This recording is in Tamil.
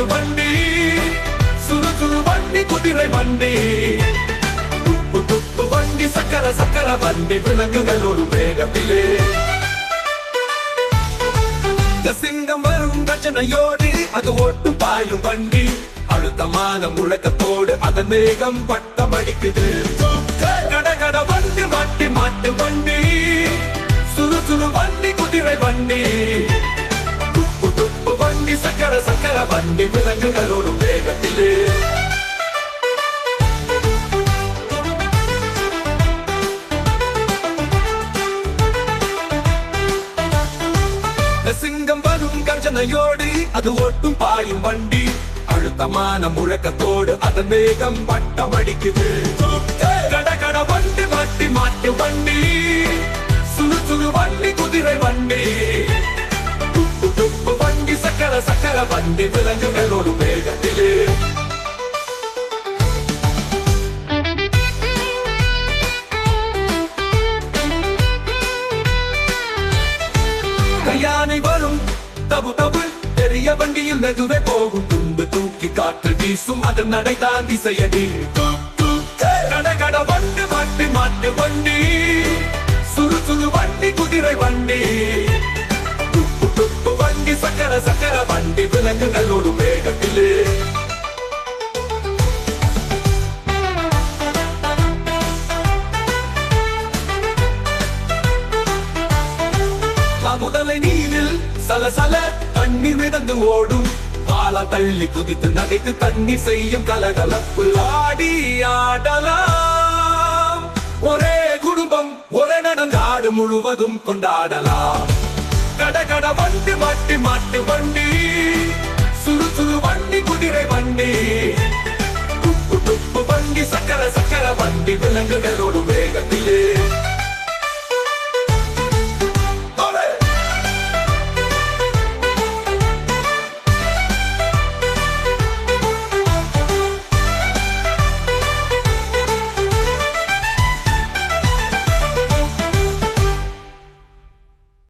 மாட்டு வண்டி சுறு சுறு வண்டி குதிரை வண்டி. துப்பு துப்பு வண்டி சக்கர சக்கர வண்டி விலங்குகள் ஒரு வேகத்திலே. சிங்கம் வரும் ரச்சனையோடு அது ஓட்டு பாயும் வண்டி. அழுத்தமான முழக்கத்தோடு அதன் வேகம் பட்டம் அடிக்குது கடகட வண்டி மாட்டி மாட்டு வண்டி. சுறு சுறு வண்டி குதிரை வண்டி. வண்டி சக்கர சக்கர வண்டி விலங்குகள் ஒரு வேகத்திலே சிங்கம் வரும் கர்ஜனையோடு அது ஓட்டும் பாயும் வண்டி. அழுத்தமான முழக்கத்தோடு அதன் வேகம் வட்டம் அடிக்குது கட கட வண்டி மாட்டி மாட்டு வண்டி. சுறு சுறு வண்டி குதிரை வண்டி. சக்கர வண்டி விலங்குகள் ஒரு வேகத்திலே கையானை வரும் தபு தபு பெரிய வண்டியில் மெதுவே போகும். தும்பு தூக்கி காற்று வீசும் அதன் நடை தான் திசையடி. கடகட வண்டு மாட்டு மாட்டு வண்டி சுறு சுறு வண்டி குதிரை வண்டி. சக்கர சக்கர வண்டி விலங்குகளோடு வேகத்திலே. முதலை நீரில் சலசல தண்ணீர் மிதந்து ஓடும். பாலா தள்ளி குதித்து நகைத்து தண்ணீர் செய்யும் கலகலப்பு ஆடி ஆடலாம். ஒரே குடும்பம் ஒரே நடந்தாடு முழுவதும் கொண்டாடலாம். கட கட வண்டி மாட்டி மாட்டு வண்டி. சுறு சுறு வண்டி குதிரை வண்டி. துப்பு துப்பு வண்டி சக்கர சக்கர வண்டி விலங்குகள்